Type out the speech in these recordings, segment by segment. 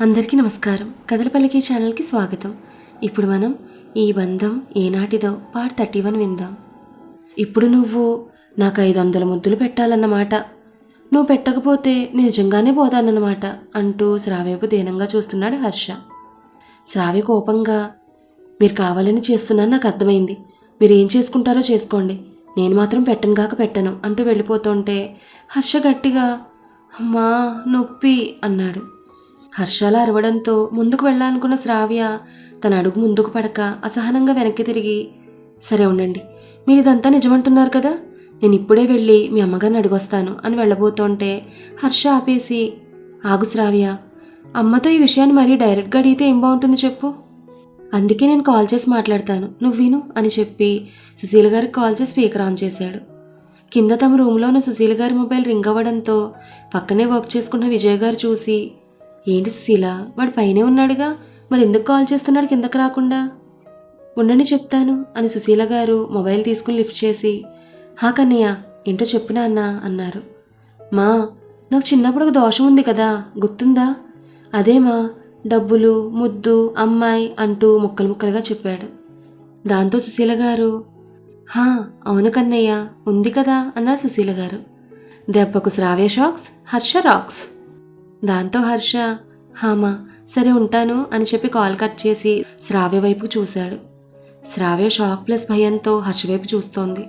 అందరికీ నమస్కారం. కథలపల్లికి ఛానల్కి స్వాగతం. ఇప్పుడు మనం ఈ బంధం ఏనాటిదో పార్ట్ థర్టీ వన్ విందాం. ఇప్పుడు నువ్వు నాకు ఐదు వందల ముద్దులు పెట్టాలన్నమాట. నువ్వు పెట్టకపోతే నేను నిజంగానే పోతానన్నమాట అంటూ శ్రావ్యపు దీనంగా చూస్తున్నాడు హర్ష. శ్రావ్య కోపంగా మీరు కావాలని చేస్తున్నాను నాకు అర్థమైంది. మీరు ఏం చేసుకుంటారో చేసుకోండి. నేను మాత్రం పెట్టను కాక పెట్టను అంటూ వెళ్ళిపోతుంటే హర్ష గట్టిగా అమ్మా నొప్పి అన్నాడు. హర్షాల అరవడంతో ముందుకు వెళ్ళాలనుకున్న శ్రావ్య తన అడుగు ముందుకు పడక అసహనంగా వెనక్కి తిరిగి సరే ఉండండి. మీరు ఇదంతా నిజమంటున్నారు కదా? నేను ఇప్పుడే వెళ్ళి మీ అమ్మగారిని అడిగొస్తాను అని వెళ్ళబోతుంటే హర్ష ఆపేసి ఆగు శ్రావ్య. అమ్మతో ఈ విషయాన్ని మరీ డైరెక్ట్గా అడిగితే ఏం బాగుంటుంది చెప్పు. అందుకే నేను కాల్ చేసి మాట్లాడతాను. నువ్వు విను అని చెప్పి సుశీల గారికి కాల్ చేసి స్పీకర్ ఆన్ చేశాడు. కింద తమ రూమ్లో ఉన్న సుశీల గారి మొబైల్ రింగ్ అవ్వడంతో పక్కనే వర్క్ చేసుకున్న విజయ్ గారు చూసి ఏంటి సుశీల? వాడు పైనే ఉన్నాడుగా. మరి ఎందుకు కాల్ చేస్తున్నాడు కిందకు రాకుండా? ఉండండి చెప్తాను అని సుశీల గారు మొబైల్ తీసుకుని లిఫ్ట్ చేసి హా కన్నయ్య ఏంటో చెప్పినా అన్నా అన్నారు. మా నాకు చిన్నప్పుడు ఒక దోషం ఉంది కదా గుర్తుందా? అదేమా డబ్బులు ముద్దు అమ్మాయి అంటూ ముక్కలు ముక్కలుగా చెప్పాడు. దాంతో సుశీల గారు హా అవును కన్నయ్య ఉంది కదా అన్నారు సుశీల గారు. దెబ్బకు శ్రావ్య షాక్స్ హర్ష రాక్స్. దాంతో హర్ష హామా సరే ఉంటాను అని చెప్పి కాల్ కట్ చేసి శ్రావ్య వైపు చూశాడు. శ్రావ్య షాక్ ప్లస్ భయంతో హర్ష వైపు చూస్తోంది.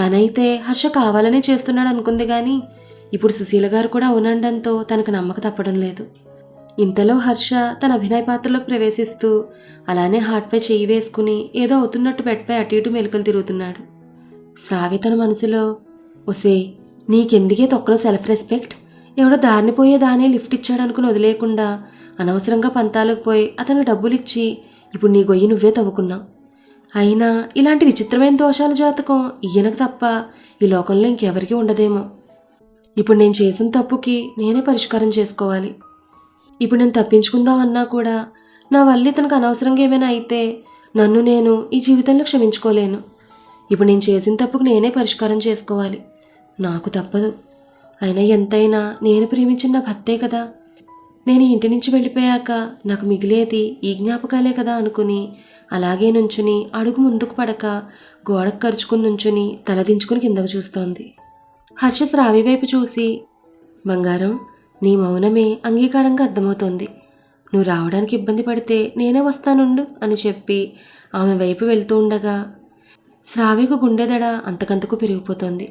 తనైతే హర్ష కావాలనే చేస్తున్నాడు అనుకుంది కానీ ఇప్పుడు సుశీల గారు కూడా అవునండంతో తనకు నమ్మక తప్పడం లేదు. ఇంతలో హర్ష తన అభినయ పాత్రలోకి ప్రవేశిస్తూ అలానే హార్ట్పై చెయ్యి వేసుకుని ఏదో అవుతున్నట్టు బెడ్పై అటు ఇటు మెలుకలు తిరుగుతున్నాడు. శ్రావ్య తన మనసులో ఒసే నీకెందుకే తొక్కలో సెల్ఫ్ రెస్పెక్ట్? ఎవడో దారిని పోయేదానే లిఫ్ట్ ఇచ్చాడు అనుకుని వదిలేయకుండా అనవసరంగా పంతాలకు పోయి అతను డబ్బులిచ్చి ఇప్పుడు నీ గొయ్యి నువ్వే తవ్వుకున్నావు. అయినా ఇలాంటి విచిత్రమైన దోషాల జాతకం ఈయనకు తప్ప ఈ లోకంలో ఇంకెవరికీ ఉండదేమో. ఇప్పుడు నేను చేసిన తప్పుకి నేనే పరిష్కారం చేసుకోవాలి. ఇప్పుడు నేను తప్పించుకుందామన్నా కూడా నా వల్ల ఇతనికి అనవసరంగా ఏమైనా అయితే నన్ను నేను ఈ జీవితంలో క్షమించుకోలేను. ఇప్పుడు నేను చేసిన తప్పుకు నేనే పరిష్కారం చేసుకోవాలి. నాకు తప్పదు. అయినా ఎంతైనా నేను ప్రేమించిన నా భర్తే కదా. నేను ఇంటి నుంచి వెళ్ళిపోయాక నాకు మిగిలేది ఈ జ్ఞాపకాలే కదా అనుకుని అలాగే నుంచుని అడుగు ముందుకు పడక గోడకు ఖర్చుకుని నుంచుని తలదించుకుని కిందకు చూస్తోంది. హర్ష శ్రావి వైపు చూసి బంగారం నీ మౌనమే అంగీకారంగా అర్థమవుతోంది. నువ్వు రావడానికి ఇబ్బంది పడితే నేనే వస్తానుండు అని చెప్పి ఆమె వైపు వెళ్తూ ఉండగా శ్రావికు గుండెదడ అంతకంతకు పెరిగిపోతోంది.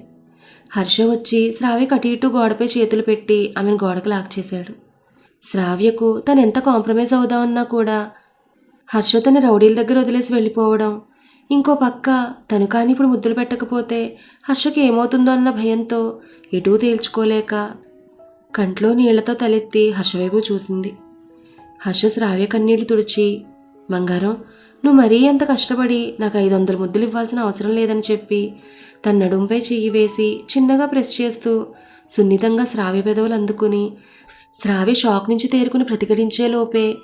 హర్ష వచ్చి శ్రావ్యకు అటు ఇటు గోడపై చేతులు పెట్టి ఆమెను గోడకు లాక్చేశాడు శ్రావ్యకు తను ఎంత కాంప్రమైజ్ అవుదామన్నా కూడా హర్ష తన రౌడీల దగ్గర వదిలేసి వెళ్ళిపోవడం ఇంకో పక్క తను కానీ ఇప్పుడు ముద్దులు పెట్టకపోతే హర్షకి ఏమవుతుందో అన్న భయంతో ఎటూ తేల్చుకోలేక కంట్లో నీళ్ళతో తలెత్తి హర్ష వైపు చూసింది. హర్ష శ్రావ్య కన్నీళ్ళు తుడిచి బంగారం నువ్వు మరీ అంత కష్టపడి నాకు ఐదు వందల ముద్దులు ఇవ్వాల్సిన అవసరం లేదని చెప్పి తన నడుంపై చెయ్యి వేసి చిన్నగా ప్రెస్ చేస్తూ సున్నితంగా శ్రావ్య పెదవులు అందుకుని శ్రావ్య షాక్ నుంచి తేరుకుని ప్రతిఘటించే లోపే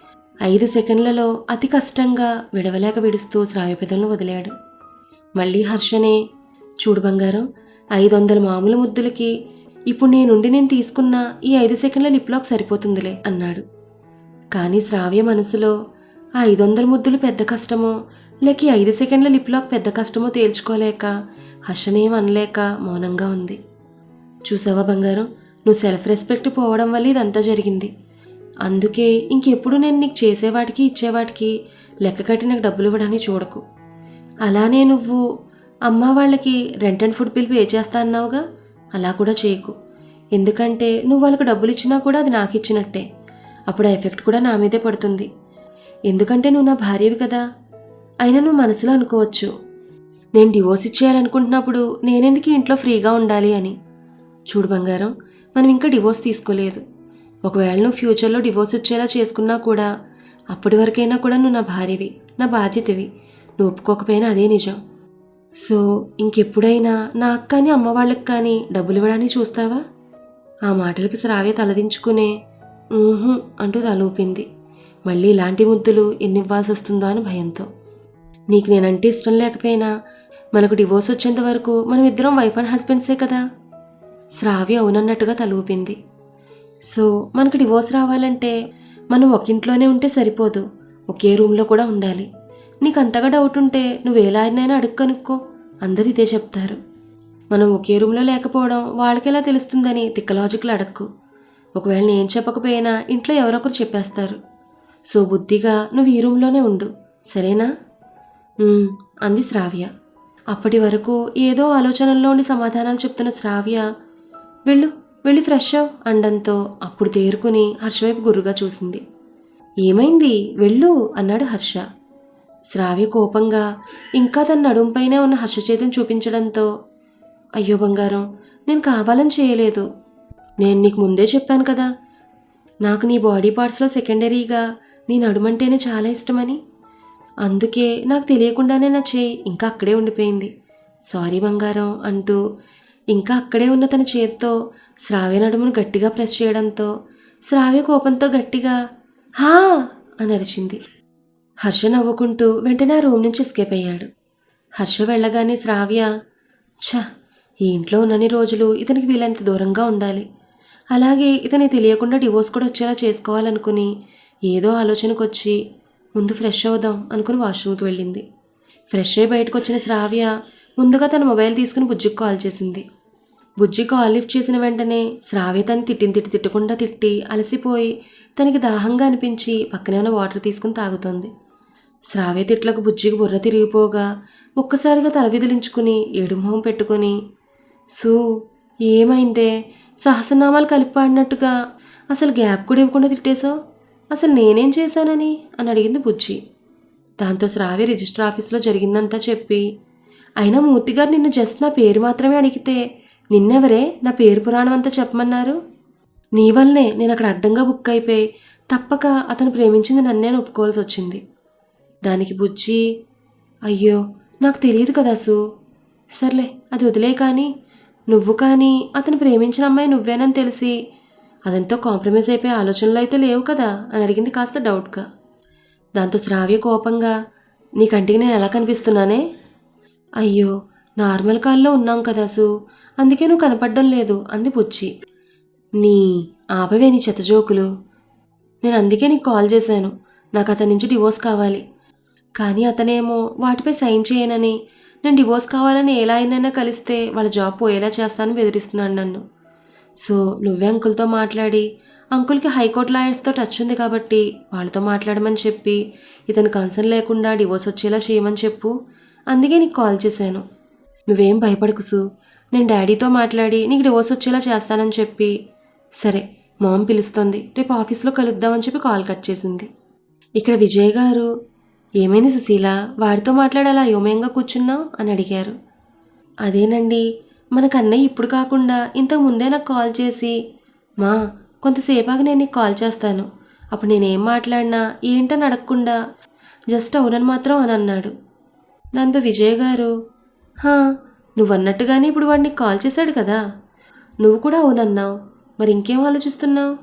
ఐదు సెకండ్లలో అతి కష్టంగా విడవలేక విడుస్తూ శ్రావ్య పెదవులను వదిలాడు. మళ్ళీ హర్షనే చూడు బంగారం ఐదు వందల మామూలు ముద్దులకి ఇప్పుడు నేనుండి నేను తీసుకున్న ఈ ఐదు సెకండ్ల లిప్లాక్ సరిపోతుందిలే అన్నాడు. కానీ శ్రావ్య మనసులో ఐదు వందల ముద్దులు పెద్ద కష్టమో లేక ఐదు సెకండ్ల లిప్లాక్ పెద్ద కష్టమో తేల్చుకోలేక హర్షనేం అనలేక మౌనంగా ఉంది. చూసావా బంగారం? నువ్వు సెల్ఫ్ రెస్పెక్ట్ పోవడం వల్ల ఇదంతా జరిగింది. అందుకే ఇంకెప్పుడు నేను నీకు చేసేవాటికి ఇచ్చేవాటికి లెక్క కట్టి నాకు డబ్బులు ఇవ్వడానికి చూడకు. అలానే నువ్వు అమ్మ వాళ్ళకి rent and food bill pay చేస్తా అన్నావుగా? అలా కూడా చేయకు. ఎందుకంటే నువ్వు వాళ్ళకి డబ్బులు ఇచ్చినా కూడా అది నాకు ఇచ్చినట్టే. అప్పుడు ఆ ఎఫెక్ట్ కూడా నా మీదే పడుతుంది. ఎందుకంటే నువ్వు నా భార్యవి కదా. అయినా నువ్వు మనసులో అనుకోవచ్చు. నేను డివోర్స్ ఇచ్చేయాలనుకుంటున్నప్పుడు నేనెందుకు ఇంట్లో ఫ్రీగా ఉండాలి అని? చూడు బంగారం మనం ఇంకా డివోర్స్ తీసుకోలేదు. ఒకవేళ నువ్వు ఫ్యూచర్లో డివోర్స్ ఇచ్చేలా చేసుకున్నా కూడా అప్పటి వరకైనా కూడా నువ్వు నా భార్యవి నా బాధ్యతవి. నువ్వు ఒప్పుకోకపోయినా అదే నిజం. సో ఇంకెప్పుడైనా నా అక్క కానీ అమ్మ వాళ్ళకి కానీ డబ్బులు ఇవ్వడానికి చూస్తావా? ఆ మాటలకి శ్రావ్య తలదించుకునే అంటూ తలూపింది. మళ్ళీ ఇలాంటి ముద్దులు ఎన్ని ఇవ్వాల్సి వస్తుందో అని భయంతో. నీకు నేనంటే ఇష్టం లేకపోయినా మనకు డివోర్స్ వచ్చేంత వరకు మనం ఇద్దరం వైఫ్ అండ్ హస్బెండ్సే కదా. శ్రావ్య అవునన్నట్టుగా తలూపింది సో మనకు డివోర్స్ రావాలంటే మనం ఒక ఇంట్లోనే ఉంటే సరిపోదు. ఒకే రూమ్లో కూడా ఉండాలి. నీకు అంతగా డౌట్ ఉంటే నువ్వు ఎలా అయినా అడుగు కనుక్కో. అందరు ఇదే చెప్తారు. మనం ఒకే రూమ్లో లేకపోవడం వాళ్ళకెలా తెలుస్తుందని తిక్కలాజిక్లు అడక్కు. ఒకవేళ నేను చెప్పకపోయినా ఇంట్లో ఎవరొకరు చెప్పేస్తారు. సో బుద్ధిగా నువ్వు ఈ రూమ్లోనే ఉండు. సరేనా? అంది శ్రావ్య. అప్పటి వరకు ఏదో ఆలోచనల్లో ఉండి సమాధానాలు చెప్తున్న శ్రావ్య వెళ్ళు వెళ్ళి ఫ్రెష్ అవ్ అండంతో అప్పుడు తేరుకుని హర్ష వైపు గుర్రుగా చూసింది. ఏమైంది? వెళ్ళు అన్నాడు హర్ష. శ్రావ్య కోపంగా ఇంకా తన నడుంపైనే ఉన్న హర్ష చేతిని చూపించడంతో అయ్యో బంగారం నేను కావాలని చేయలేదు. నేను నీకు ముందే చెప్పాను కదా నాకు నీ బాడీ పార్ట్స్లో సెకండరీగా నీ నడుమంటేనే చాలా ఇష్టమని. అందుకే నాకు తెలియకుండానే నా చేయి ఇంకా అక్కడే ఉండిపోయింది. సారీ బంగారం అంటూ ఇంకా అక్కడే ఉన్న తన చేత్తో శ్రావ్య నడుమును గట్టిగా ప్రెస్ చేయడంతో శ్రావ్య కోపంతో గట్టిగా హా! అని అరిచింది. హర్ష నవ్వుకుంటూ వెంటనే ఆ రూమ్ నుంచి ఎస్కేప్ అయ్యాడు. హర్ష వెళ్ళగానే శ్రావ్య ఛ! ఈ ఇంట్లో ఉన్నన్ని రోజులు ఇతనికి వీలైనంత దూరంగా ఉండాలి. అలాగే ఇతని తెలియకుండా డివోర్స్ కూడా వచ్చేలా చేసుకోవాలనుకుని ఏదో ఆలోచనకు వచ్చి ముందు ఫ్రెష్ అవుదాం అనుకుని వాష్రూమ్కి వెళ్ళింది. ఫ్రెష్ అయ్యి బయటకు వచ్చిన శ్రావ్య ముందుగా తన మొబైల్ తీసుకుని బుజ్జికి కాల్ చేసింది. బుజ్జి కాల్ లిఫ్ట్ చేసిన వెంటనే శ్రావ్య తను తిట్టిన తిట్టి తిట్టకుండా తిట్టి అలసిపోయి తనకి దాహంగా అనిపించి పక్కనే ఉన్న వాటర్ తీసుకుని తాగుతోంది. శ్రావ్య తిట్లకు బుజ్జికి బుర్ర తిరిగిపోగా ఒక్కసారిగా తల విదిలించుకుని ఏడుమొహం పెట్టుకొని సూ ఏమైందే? సహస్రనామాలు కలిపి పాడినట్టుగా అసలు గ్యాప్ కూడా ఇవ్వకుండా తిట్టేశావు? అసలు నేనేం చేశానని? అని అడిగింది బుజ్జి. దాంతో శ్రావ్య రిజిస్టర్ ఆఫీస్లో జరిగిందంతా చెప్పి అయినా మూర్తిగారు నిన్ను జస్ట్ నా పేరు మాత్రమే అడిగితే నిన్నెవరే నా పేరు పురాణం అంతా చెప్పమన్నారు? నీ వల్లనే నేను అక్కడ అడ్డంగా బుక్ అయిపోయి తప్పక అతను ప్రేమించింది నన్నే ఒప్పుకోవాల్సి వచ్చింది. దానికి బుజ్జి అయ్యో నాకు తెలియదు కదా సు సర్లే అది వదిలే కానీ నువ్వు కానీ అతను ప్రేమించిన అమ్మాయి నువ్వేనని తెలిసి అదంతా కాంప్రమైజ్ అయిపోయే ఆలోచనలు అయితే లేవు కదా అని అడిగింది కాస్త డౌట్గా. దాంతో శ్రావ్య కోపంగా నీ కంటికి నేను ఎలా కనిపిస్తున్నానే? అయ్యో నార్మల్ కాల్లో ఉన్నాం కదా సు అందుకే నువ్వు కనపడడం లేదు అంది పుచ్చి నీ ఆపవే నీ చెతజోకులు నేను అందుకే నీకు కాల్ చేశాను. నాకు అతని నుంచి డివోర్స్ కావాలి. కానీ అతనేమో వాటిపై సైన్ చేయనని. నేను డివోర్స్ కావాలని ఎలా అయినా కలిస్తే వాళ్ళ జాబ్ పోయేలా చేస్తానని బెదిరిస్తున్నాడు నన్ను. సో నువ్వే అంకుల్తో మాట్లాడి. అంకుల్కి హైకోర్టు లాయర్స్తో టచ్ ఉంది కాబట్టి వాళ్ళతో మాట్లాడమని చెప్పి ఇతను కన్సర్న్ లేకుండా డివోర్స్ వచ్చేలా చేయమని చెప్పు. అందుకే నీకు కాల్ చేశాను. నువ్వేం భయపడకు సు. నేను డాడీతో మాట్లాడి నీకు డివోర్స్ వచ్చేలా చేస్తానని చెప్పి. సరే మామ్ పిలుస్తుంది. రేపు ఆఫీస్లో కలుద్దామని చెప్పి కాల్ కట్ చేసింది. ఇక్కడ విజయ్ గారు ఏమైంది సుశీల? వాడితో మాట్లాడాలా? యోమయంగా కూర్చున్నావు? అని అడిగారు. అదేనండి. మన కన్నయ్య ఇప్పుడు కాకుండా ఇంతకు ముందే నాకు కాల్ చేసి మా కొంతసేపాగా నేను నీకు కాల్ చేస్తాను. అప్పుడు నేనేం మాట్లాడినా ఏంటని అడగకుండా జస్ట్ అవునని మాత్రం అని అన్నాడు. దాంతో విజయ్ గారు హా నువ్వన్నట్టుగానే ఇప్పుడు వాడు నీకు కాల్ చేశాడు కదా. నువ్వు కూడా అవునన్నావు. మరి ఇంకేం ఆలోచిస్తున్నావు?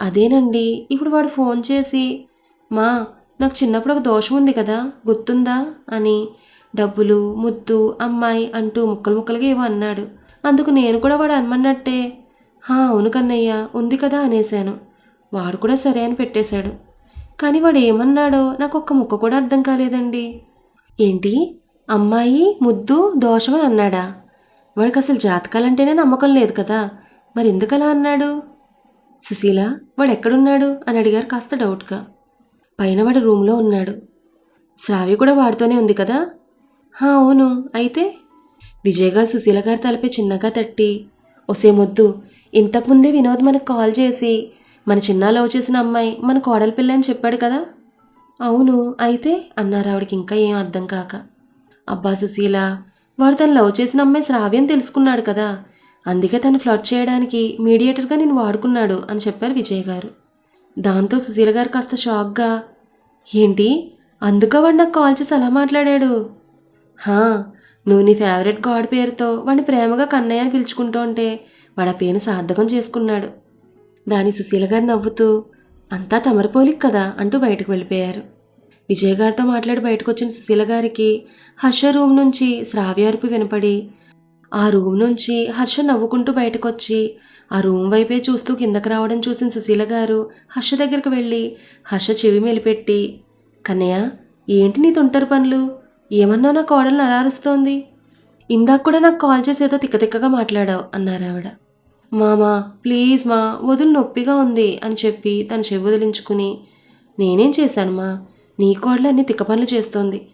అదేనండి ఇప్పుడు వాడు ఫోన్ చేసి మా నాకు చిన్నప్పుడు ఒక దోషం ఉంది కదా గుర్తుందా? అని డబ్బులు ముద్దు అమ్మాయి అంటూ ముక్కలు ముక్కలుగా ఏవో అన్నాడు. అందుకు నేను కూడా వాడు అనమన్నట్టే. హా అవును కన్నయ్య ఉంది కదా అనేశాను. వాడు కూడా సరే అని పెట్టేశాడు. కానీ వాడు ఏమన్నాడో నాకు ఒక్క ముక్క కూడా అర్థం కాలేదండి. ఏంటి? అమ్మాయి ముద్దు దోషం అని అన్నాడా. వాడికి అసలు జాతకాలంటేనే నమ్మకం లేదు కదా. మరి ఎందుకు అలా అన్నాడు? సుశీల వాడు ఎక్కడున్నాడు అని అడిగారు కాస్త డౌట్గా. పైన వాడు రూమ్లో ఉన్నాడు. శ్రావ్య కూడా వాడితోనే ఉంది కదా. అవును. అయితే? విజయగా గారు సుశీల గారి తలపై చిన్నగా తట్టి ఒసే మొద్దు ఇంతకుముందే వినోద్ మనకు కాల్ చేసి మన చిన్న లవ్ చేసిన అమ్మాయి మన కోడలి పిల్ల అని చెప్పాడు కదా? అవును. అయితే? అన్నారు ఆవిడకి ఇంకా ఏం అర్థం కాక. అబ్బా సుశీల వాడు తను లవ్ చేసిన అమ్మాయి శ్రావ్యం తెలుసుకున్నాడు కదా. అందుకే తను ఫ్లడ్ చేయడానికి మీడియేటర్గా నేను వాడుకున్నాడు అని చెప్పారు విజయ్ గారు. దాంతో సుశీల గారు కాస్త షాక్గా ఏంటి? అందుక వాడు నాకు కాల్ చేసి అలా మాట్లాడాడు. హా నువ్వు నీ ఫేవరెట్ గాడ్ పేరుతో వాడిని ప్రేమగా కన్నయ్య అని పిలుచుకుంటూ ఉంటే వాడు ఆ పేరుని సార్థకం చేసుకున్నాడు. దాని సుశీల గారు నవ్వుతూ అంతా తమరిపోలిక్ కదా అంటూ బయటకు వెళ్ళిపోయారు. విజయ్ గారితో మాట్లాడి బయటకు వచ్చిన సుశీల గారికి హర్ష రూమ్ నుంచి శ్రావ్య అరుపు వినపడి ఆ రూమ్ నుంచి హర్ష నవ్వుకుంటూ బయటకొచ్చి ఆ రూమ్ వైపే చూస్తూ కిందకు రావడం చూసిన సుశీల గారు హర్ష దగ్గరికి వెళ్ళి హర్ష చెవి మెలిపెట్టి కన్నయ్య ఏంటి నీ తుంటరి పనులు? ఏమన్నా నా కోడలు అలారుస్తోంది ఇందాక కూడా నాకు కాల్ చేసి ఏదో తిక్కతిక్కగా మాట్లాడావు అన్నారు ఆవిడ. మామా ప్లీజ్ మా వదులు నొప్పిగా ఉంది అని చెప్పి తన చెవి వదిలించుకుని నేనేం చేశాను మా? నీ కోడలు అన్ని తిక్క పనులు చేస్తోంది.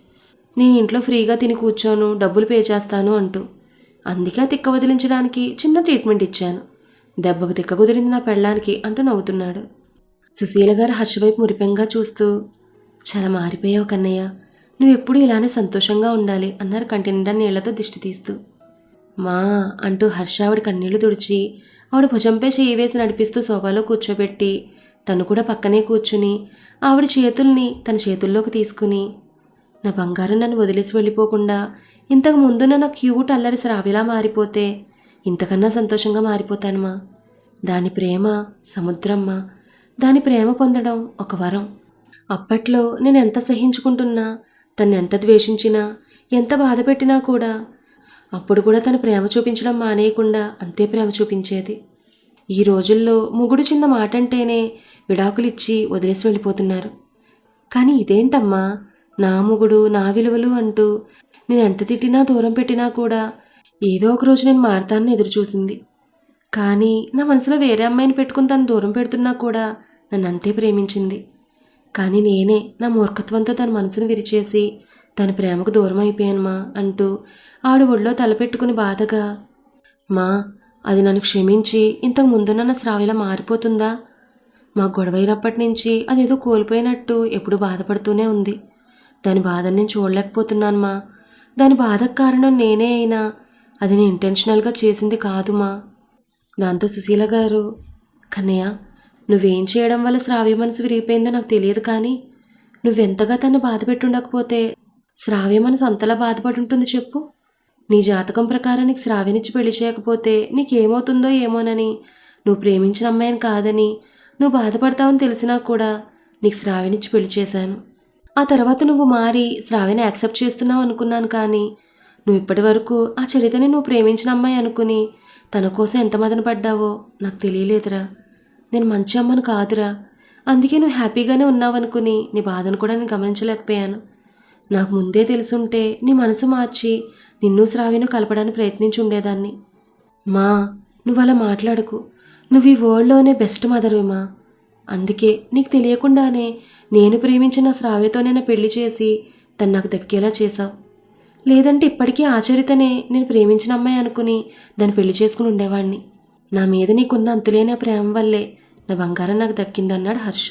నేను ఇంట్లో ఫ్రీగా తిని కూర్చోను డబ్బులు పే చేస్తాను అంటూ. అందుకే తిక్క వదిలించడానికి చిన్న ట్రీట్మెంట్ ఇచ్చాను. దెబ్బకు తిక్క కుదిరింది నా పెళ్ళానికి అంటూ నవ్వుతున్నాడు. సుశీల గారు హర్ష వైపు మురిపెంగా చూస్తూ చాలా మారిపోయావు కన్నయ్య. నువ్వెప్పుడు ఇలానే సంతోషంగా ఉండాలి అన్నారు కంటి నిండా నీళ్ళతో దిష్టి తీస్తూ. మా అంటూ హర్ష ఆవిడ కన్నీళ్ళు తుడిచి ఆవిడ భుజంపై చేయి వేసి నడిపిస్తూ సోఫాలో కూర్చోబెట్టి తను కూడా పక్కనే కూర్చుని ఆవిడ చేతుల్ని తన చేతుల్లోకి తీసుకుని నా బంగారం నన్ను వదిలేసి వెళ్ళిపోకుండా ఇంతకు ముందు నా క్యూట్ అల్లరి శ్రావిలా మారిపోతే ఇంతకన్నా సంతోషంగా మారిపోతానుమా దాని ప్రేమ సముద్రమ్మా దాని ప్రేమ పొందడం ఒక వరం. అప్పట్లో నేను ఎంత సహించుకుంటున్నా తను ఎంత ద్వేషించినా ఎంత బాధ పెట్టినా కూడా అప్పుడు కూడా తను ప్రేమ చూపించడం మానేయకుండా అంతే ప్రేమ చూపించేది. ఈ రోజుల్లో ముగుడు చిన్న మాట అంటేనే విడాకులిచ్చి వదిలేసి వెళ్ళిపోతున్నారు. కానీ ఇదేంటమ్మా? నా మొగుడు నా విలువలు అంటూ నేను ఎంత తిట్టినా దూరం పెట్టినా కూడా ఏదో ఒక రోజు నేను మారతానని ఎదురు చూసింది కానీ నా మనసులో వేరే అమ్మాయిని పెట్టుకుని తను దూరం పెడుతున్నా కూడా నన్ను అంతే ప్రేమించింది. కానీ నేనే నా మూర్ఖత్వంతో తన మనసును విరిచేసి తన ప్రేమకు దూరం అయిపోయాను అంటూ ఆవిడ ఒళ్ళో తలపెట్టుకుని బాధగా మా అది నన్ను క్షమించి ఇంతకు ముందున్న నా శ్రావిలా మారిపోతుందా? మా గొడవైనప్పటి నుంచి అదేదో కోల్పోయినట్టు ఎప్పుడు బాధపడుతూనే ఉంది. దాని బాధను నేను చూడలేకపోతున్నానుమా? దాని బాధకు కారణం నేనే అయినా అది నేను ఇంటెన్షనల్గా చేసింది కాదుమా? దాంతో సుశీల గారు కన్నయ్య నువ్వేం చేయడం వల్ల శ్రావ్య మనసు విరిగిపోయిందో నాకు తెలియదు కానీ నువ్వెంతగా తను బాధ పెట్టుండకపోతే శ్రావ్య మనసు అంతలా బాధపడి ఉంటుంది చెప్పు. నీ జాతకం ప్రకారం నీకు శ్రావ్యనిచ్చి పెళ్ళి చేయకపోతే నీకేమవుతుందో ఏమోనని నువ్వు ప్రేమించిన అమ్మాయిని కాదని నువ్వు బాధపడతావని తెలిసినా కూడా నీకు శ్రావ్యనిచ్చి పెళ్ళి చేశాను. ఆ తర్వాత నువ్వు మారి శ్రావ్యని యాక్సెప్ట్ చేస్తున్నావు అనుకున్నాను కానీ నువ్వు ఇప్పటి వరకు ఆ చరితని నువ్వు ప్రేమించిన అమ్మాయి అనుకుని తన కోసం ఎంత మదన పడ్డావో నాకు తెలియలేదురా. నేను మంచి అమ్మను కాదురా. అందుకే నువ్వు హ్యాపీగానే ఉన్నావనుకుని నీ బాధను కూడా నేను గమనించలేకపోయాను. నాకు ముందే తెలుసుంటే నీ మనసు మార్చి నిన్ను శ్రావిను కలపడానికి ప్రయత్నించి ఉండేదాన్ని. మా నువ్వు అలా మాట్లాడకు. నువ్వు ఈ వరల్డ్లోనే బెస్ట్ మదర్విమా అందుకే నీకు తెలియకుండానే నేను ప్రేమించిన శ్రావ్యతోనే పెళ్ళి చేసి తను నాకు దక్కేలా చేశావు. లేదంటే ఇప్పటికీ ఆచరితనే నేను ప్రేమించిన అమ్మాయి అనుకుని దాన్ని పెళ్ళి చేసుకుని ఉండేవాడిని నా మీద నీకున్న అంతులేని ప్రేమ వల్లే నా బంగారం నాకు దక్కిందన్నాడు హర్ష.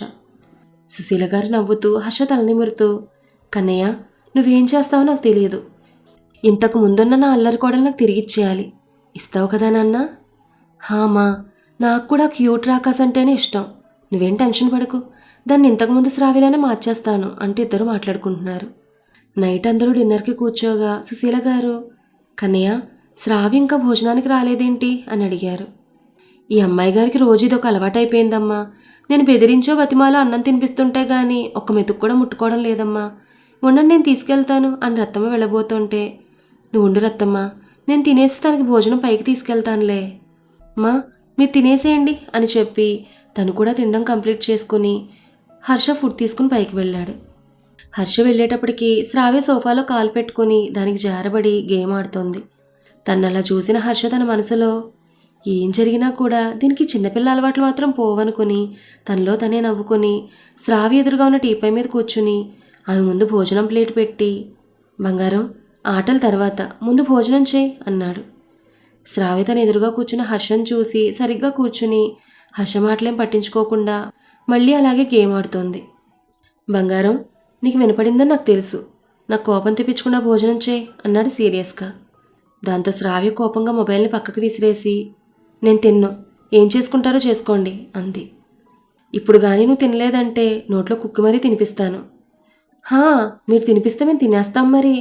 సుశీల గారు నవ్వుతూ హర్ష తలనిమురుతూ కన్నయ్య నువ్వేం చేస్తావో నాకు తెలియదు. ఇంతకు ముందున్న నా అల్లరి కూడా నాకు తిరిగి ఇచ్చేయాలి. ఇస్తావు కదా నాన్న? హామా నాకు కూడా క్యూట్ రాకాస్ అంటేనే ఇష్టం. నువ్వేం టెన్షన్ పడకు. దాన్ని ఇంతకుముందు శ్రావిలానే మార్చేస్తాను అంటూ ఇద్దరు మాట్లాడుకుంటున్నారు. నైట్ అందరూ డిన్నర్కి కూర్చోగా సుశీల గారు కన్నయ్య శ్రావి ఇంకా భోజనానికి రాలేదేంటి? అని అడిగారు. ఈ అమ్మాయి గారికి రోజు ఇదొక అలవాటైపోయిందమ్మా. నేను బెదిరించో బతిమాలో అన్నం తినిపిస్తుంటే గాని ఒక్క మెతుకు కూడా ముట్టుకోవడం లేదమ్మా. ఉండండి నేను తీసుకెళ్తాను అని రత్తమ్మ వెళ్ళబోతుంటే. నువ్వు ఉండు రత్తమ్మ నేను తినేసి తనకి భోజనం పైకి తీసుకెళ్తానులే. మా మీరు తినేసేయండి అని చెప్పి తను కూడా తినడం కంప్లీట్ చేసుకుని హర్ష ఫుడ్ తీసుకుని పైకి వెళ్ళాడు. హర్ష వెళ్ళేటప్పటికి శ్రావ్య సోఫాలో కాలు పెట్టుకుని దానికి జారబడి గేమ్ ఆడుతోంది. తను అలా చూసిన హర్ష తన మనసులో ఏం జరిగినా కూడా దీనికి చిన్నపిల్ల అలవాట్లు మాత్రం పోవనుకుని తనలో తనే నవ్వుకొని శ్రావి ఎదురుగా ఉన్న టీపై మీద కూర్చుని ఆమె ముందు భోజనం ప్లేట్ పెట్టి బంగారం ఆటల తర్వాత ముందు భోజనం చేయి అన్నాడు. శ్రావి తన ఎదురుగా కూర్చున్న హర్షం చూసి సరిగ్గా కూర్చుని హర్ష మాటలేం పట్టించుకోకుండా మళ్ళీ అలాగే గేమ్ ఆడుతోంది. బంగారం నీకు వినపడిందని నాకు తెలుసు. నాకు కోపం తెప్పించకుండా భోజనం చేయి అన్నాడు సీరియస్గా. దాంతో శ్రావ్య కోపంగా మొబైల్ని పక్కకు విసిరేసి నేను తిన్ను. ఏం చేసుకుంటారో చేసుకోండి అంది. ఇప్పుడు కానీ నువ్వు తినలేదంటే నోట్లో కుక్కి మరీ తినిపిస్తాను. హా మీరు తినిపిస్తే మేము తినేస్తాం మరి.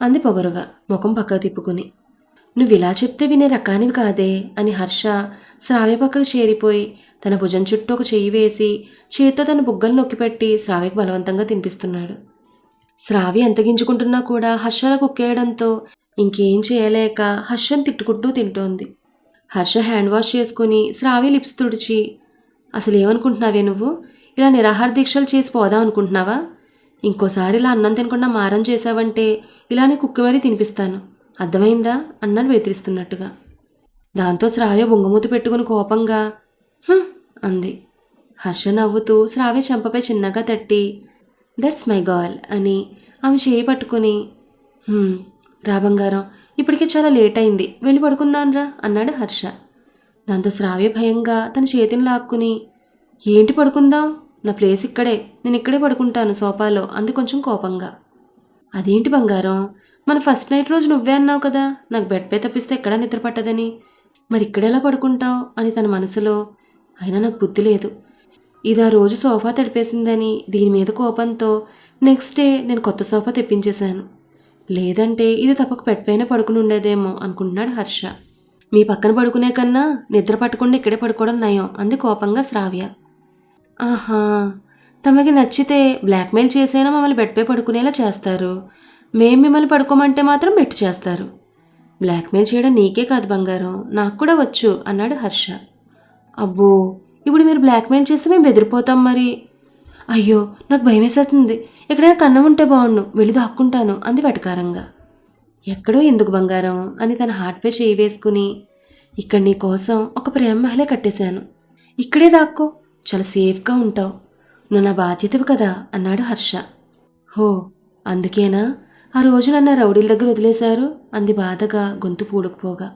అంది పొగరుగా ముఖం పక్కకు తిప్పుకుని. నువ్వు ఇలా చెప్తే వినే రకానివి కాదే అని హర్ష శ్రావ్య పక్కకు చేరిపోయి తన భుజం చుట్టూ ఒక చెయ్యి వేసి చేత్తో తన బుగ్గలు నొక్కిపెట్టి శ్రావ్యకు బలవంతంగా తినిపిస్తున్నాడు. శ్రావ్య ఎంత గింజుకుంటున్నా కూడా హర్షలా కుక్కేయడంతో ఇంకేం చేయలేక హర్షను తిట్టుకుంటూ తింటోంది. హర్ష హ్యాండ్ వాష్ చేసుకుని శ్రావి లిప్స్ తుడిచి అసలు ఏమనుకుంటున్నావే నువ్వు? ఇలా నిరాహార దీక్షలు చేసి పోదాం అనుకుంటున్నావా? ఇంకోసారి ఇలా అన్నం తినకుండా మారం చేశావంటే ఇలానే కుక్కి మరీ తినిపిస్తాను. అర్థమైందా? అన్నాను బెదిరిస్తున్నట్టుగా దాంతో శ్రావ్య బొంగమూతి పెట్టుకుని కోపంగా అంది. హర్ష నవ్వుతూ శ్రావ్య చెంపపై చిన్నగా తట్టి దట్స్ మై గర్ల్ అని ఆమె చేయి పట్టుకుని రా బంగారం ఇప్పటికే చాలా లేట్ అయింది. వెళ్ళి పడుకుందాన్రా అన్నాడు హర్ష. దాంతో శ్రావ్య భయంగా తన చేతిని లాక్కుని ఏంటి పడుకుందాం? నా ప్లేస్ ఇక్కడే. నేను ఇక్కడే పడుకుంటాను సోఫాలో. అంది కొంచెం కోపంగా. అదేంటి బంగారం? మన ఫస్ట్ నైట్ రోజు నువ్వే అన్నావు కదా నాకు బెడ్ పే తప్పిస్తే ఎక్కడా నిద్ర పట్టదని. మరి ఇక్కడెలా పడుకుంటావు అని తన మనసులో. అయినా నాకు బుద్ధి లేదు. ఇది ఆ రోజు సోఫా తడిపేసిందని దీని మీద కోపంతో నెక్స్ట్ డే నేను కొత్త సోఫా తెప్పించేశాను. లేదంటే ఇది తప్పక పెట్టపైన పడుకుని ఉండేదేమో అనుకుంటున్నాడు హర్ష. మీ పక్కన పడుకునే కన్నా నిద్ర పట్టకుండా ఇక్కడే పడుకోవడం నయం అంది కోపంగా శ్రావ్య. ఆహా తమకి నచ్చితే బ్లాక్మెయిల్ చేసైనా మమ్మల్ని బెడ్పై పడుకునేలా చేస్తారు. మేం మిమ్మల్ని పడుకోమంటే మాత్రం బెట్ చేస్తారు. బ్లాక్మెయిల్ చేయడం నీకే కాదు బంగారం నాకు కూడా వచ్చు అన్నాడు హర్ష. అబ్బో ఇప్పుడు మీరు బ్లాక్మెయిల్ చేస్తే మేము బెదిరిపోతాం మరి. అయ్యో నాకు భయం వేసేస్తుంది ఎక్కడైనా కన్నం ఉంటే బాగుండు. వెళ్ళి దాక్కుంటాను అంది వెటకారంగా. ఎక్కడో ఎందుకు బంగారం? అని తన హార్ట్పై చేయి వేసుకుని ఇక్కడ నీ కోసం ఒక ప్రేమ మహిళ కట్టేశాను. ఇక్కడే దాక్కో. చాలా సేఫ్గా ఉంటావు. నువ్వు నా బాధ్యతవి కదా అన్నాడు హర్ష. హో అందుకేనా? ఆ రోజు నన్ను రౌడీల దగ్గర వదిలేశారు? అంది బాధగా గొంతు పూడుకుపోగా.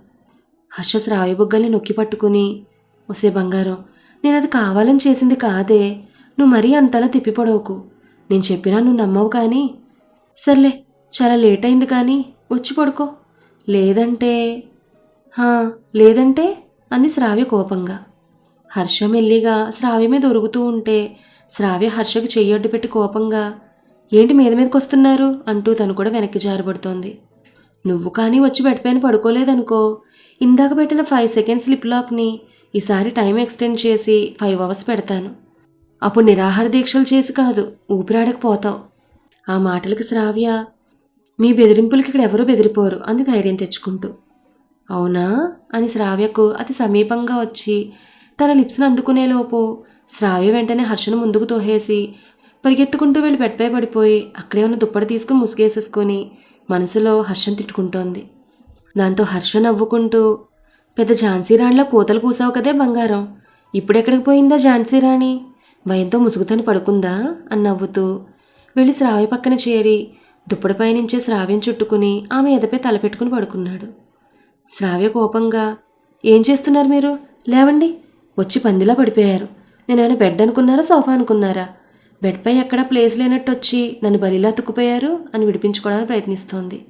హర్ష శ్రావ్య బుగ్గల్ని నొక్కి పట్టుకుని ఒసే బంగారం నేను అది కావాలని చేసింది కాదే. నువ్వు మరీ అంతలా తిప్పిపడవకు నేను చెప్పినా నువ్వు నమ్మవు కానీ. సర్లే చాలా లేట్ అయింది కానీ వచ్చి పడుకో. లేదంటే లేదంటే అంది శ్రావ్య కోపంగా. హర్ష మెల్లిగా శ్రావ్య మీద ఒరుగుతూ ఉంటే శ్రావ్య హర్షకు చెయ్యొడ్డు పెట్టి కోపంగా ఏంటి మీద మీదకి వస్తున్నారు? అంటూ తను కూడా వెనక్కి జారబడుతోంది. నువ్వు కానీ వచ్చి బెడ్పైన పడుకోలేదనుకో ఇందాక పెట్టిన ఫైవ్ సెకండ్స్ లిప్ లాక్ని ఈసారి టైం ఎక్స్టెండ్ చేసి ఫైవ్ అవర్స్ పెడతాను. అప్పుడు నిరాహార దీక్షలు చేసి కాదు ఊపిరాడకపోతావు ఆ మాటలకి శ్రావ్య మీ బెదిరింపులకి ఇక్కడ ఎవరూ బెదిరిపోరు అంది ధైర్యం తెచ్చుకుంటూ. అవునా? అని శ్రావ్యకు అతి సమీపంగా వచ్చి తన లిప్స్ను అందుకునేలోపు శ్రావ్య వెంటనే హర్షను ముందుకు తోహేసి పరిగెత్తుకుంటూ వెళ్ళి బెడ్పై పడిపోయి అక్కడే ఉన్న దుప్పటి తీసుకుని ముసుగేసేసుకొని మనసులో హర్షం తిట్టుకుంటోంది. దాంతో హర్ష నవ్వుకుంటూ పెద్ద ఝాన్సీ రాణిలో కూతలు కూసావు కదే బంగారం ఇప్పుడెక్కడికి పోయిందా ఝాన్సీ రాణి? భయంతో ముసుగుతని పడుకుందా? అని నవ్వుతూ. వెళ్ళి శ్రావ్య పక్కన చేరి దుప్పటిపై నుంచే శ్రావ్యం చుట్టుకుని ఆమె ఎదపై తలపెట్టుకుని పడుకున్నాడు. శ్రావ్య కోపంగా ఏం చేస్తున్నారు మీరు? లేవండి. వచ్చి పందిలా పడిపోయారు. నేనేమైనా బెడ్ అనుకున్నారా సోఫా అనుకున్నారా? బెడ్పై ఎక్కడా ప్లేస్ లేనట్టు వచ్చి నన్ను బలిలా తుక్కుపోయారు అని విడిపించుకోవడానికి ప్రయత్నిస్తోంది.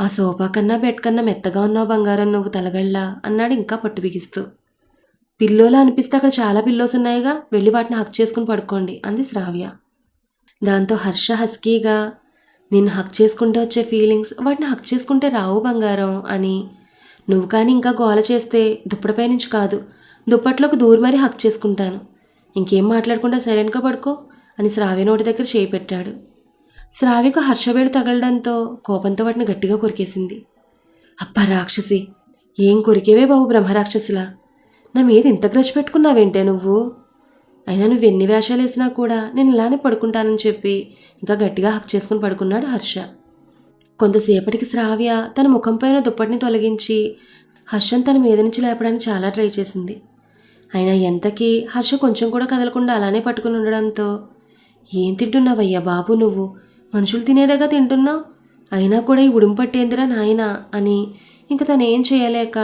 ఆ సోఫా కన్నా బెడ్ కన్నా మెత్తగా ఉన్నావు బంగారం నువ్వు తలగళ్ళ అన్నాడు ఇంకా పట్టు బిగిస్తూ. పిల్లోలా అనిపిస్తే అక్కడ చాలా పిల్లోస్ ఉన్నాయిగా వెళ్ళి వాటిని హక్ చేసుకుని పడుకోండి అంది శ్రావ్య. దాంతో హర్ష హస్కీగా నిన్ను హక్ చేసుకుంటే వచ్చే ఫీలింగ్స్ వాటిని హక్ చేసుకుంటే రావు బంగారం అని. నువ్వు కానీ ఇంకా గోల చేస్తే దుప్పటిపై నుంచి కాదు దుప్పట్లోకి దూరి మరీ హక్ చేసుకుంటాను. ఇంకేం మాట్లాడకుండా సైలెంట్గా పడుకో అని శ్రావ్య నోటి దగ్గర చేయి పెట్టాడు. శ్రావ్యకు హర్షవేడు తగలడంతో కోపంతో వాటిని గట్టిగా కొరికేసింది. అబ్బా రాక్షసి ఏం కొరికేవే బాబు బ్రహ్మరాక్షసులా? నా మీద ఇంత గ్రష్ పెట్టుకున్నావేంటే నువ్వు? అయినా నువ్వు ఎన్ని వేషాలు వేసినా కూడా నేను ఇలానే పడుకుంటానని చెప్పి ఇంకా గట్టిగా హక్ చేసుకుని పడుకున్నాడు హర్ష. కొంతసేపటికి శ్రావ్య తన ముఖంపైన దుప్పటిని తొలగించి హర్షం తన మీద నుంచి లేపడానికి చాలా ట్రై చేసింది. అయినా ఎంతకీ హర్ష కొంచెం కూడా కదలకుండా అలానే పట్టుకుని ఉండడంతో ఏం తింటున్నావయ్యా బాబు నువ్వు? మనుషులు తినేదాకా తింటున్నావు? అయినా కూడా ఈ ఉడుము పట్టేందిరా నాయనా అని ఇంక తను ఏం చేయలేక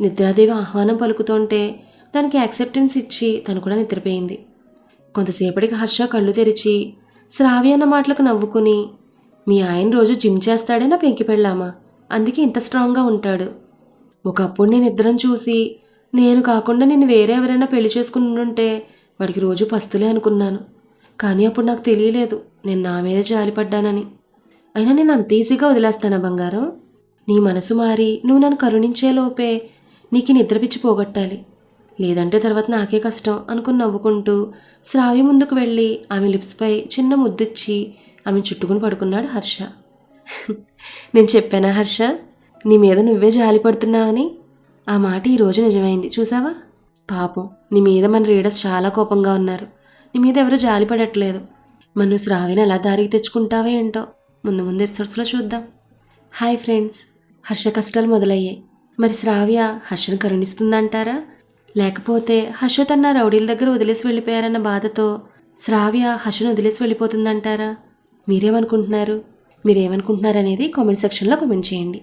నిద్రాదేవి ఆహ్వానం పలుకుతుంటే దానికి యాక్సెప్టెన్స్ ఇచ్చి తను కూడా నిద్రపోయింది. కొంతసేపటికి హర్ష కళ్ళు తెరిచి శ్రావ్య అన్న మాటలకు నవ్వుకుని మీ ఆయన రోజు జిమ్ చేస్తాడే నా పెంకి పెళ్ళామా? అందుకే ఇంత స్ట్రాంగ్గా ఉంటాడు. ఒకప్పుడు నేను ఇద్దరం చూసి నేను కాకుండా నేను వేరే ఎవరైనా పెళ్ళి చేసుకుని ఉంటే వాడికి రోజు పస్తులే అనుకున్నాను. కానీ అప్పుడు నాకు తెలియలేదు నేను నా మీద జాలిపడ్డానని. అయినా నేను అంత ఈజీగా వదిలేస్తానా బంగారం? నీ మనసు మారి నువ్వు నన్ను కరుణించేలోపే నీకు నిద్రపిచ్చి నిద్ర పిచ్చి పోగొట్టాలి. లేదంటే తర్వాత నాకే కష్టం అనుకుని నవ్వుకుంటూ శ్రావ్య ముందుకు వెళ్ళి ఆమె లిప్స్పై చిన్న ముద్దిచ్చి ఆమె చుట్టుకుని పడుకున్నాడు హర్ష. నేను చెప్పానా హర్ష? నీ మీద నువ్వే జాలి పడుతున్నావని ఆ మాట ఈరోజు నిజమైంది చూసావా? పాపం నీ మీద మన రీడర్స్ చాలా కోపంగా ఉన్నారు. నీ మీద ఎవరు జాలి పడట్లేదు. మనం శ్రావ్యని ఎలా దారికి తెచ్చుకుంటావే ఏంటో ముందు ముందు ఎపిసోడ్స్లో చూద్దాం. హాయ్ ఫ్రెండ్స్ హర్ష కష్టాలు మొదలయ్యాయి. మరి శ్రావ్య హర్షను కరుణిస్తుందంటారా? లేకపోతే హర్ష తన రౌడీల దగ్గర వదిలేసి వెళ్ళిపోయారన్న బాధతో శ్రావ్య హర్షను వదిలేసి వెళ్ళిపోతుందంటారా? మీరేమనుకుంటున్నారు? మీరేమనుకుంటున్నారు అనేది కామెంట్ సెక్షన్లో కామెంట్ చేయండి.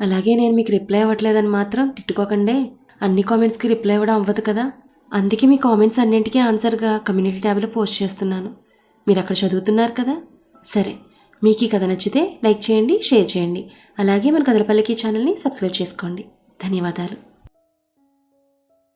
అలాగే నేను మీకు రిప్లై అవ్వట్లేదని మాత్రం తిట్టుకోకండే. అన్ని కామెంట్స్కి రిప్లై ఇవ్వడం అవ్వదు కదా? అందుకే మీ కామెంట్స్ అన్నింటికీ ఆన్సర్గా కమ్యూనిటీ ట్యాబ్లో పోస్ట్ చేస్తున్నాను. మీరు అక్కడ చదువుతున్నారు కదా? సరే. మీకు ఈ కథ నచ్చితే లైక్ చేయండి షేర్ చేయండి. అలాగే మన కథలపల్లికి ఛానల్ని సబ్స్క్రైబ్ చేసుకోండి. 谷渡る。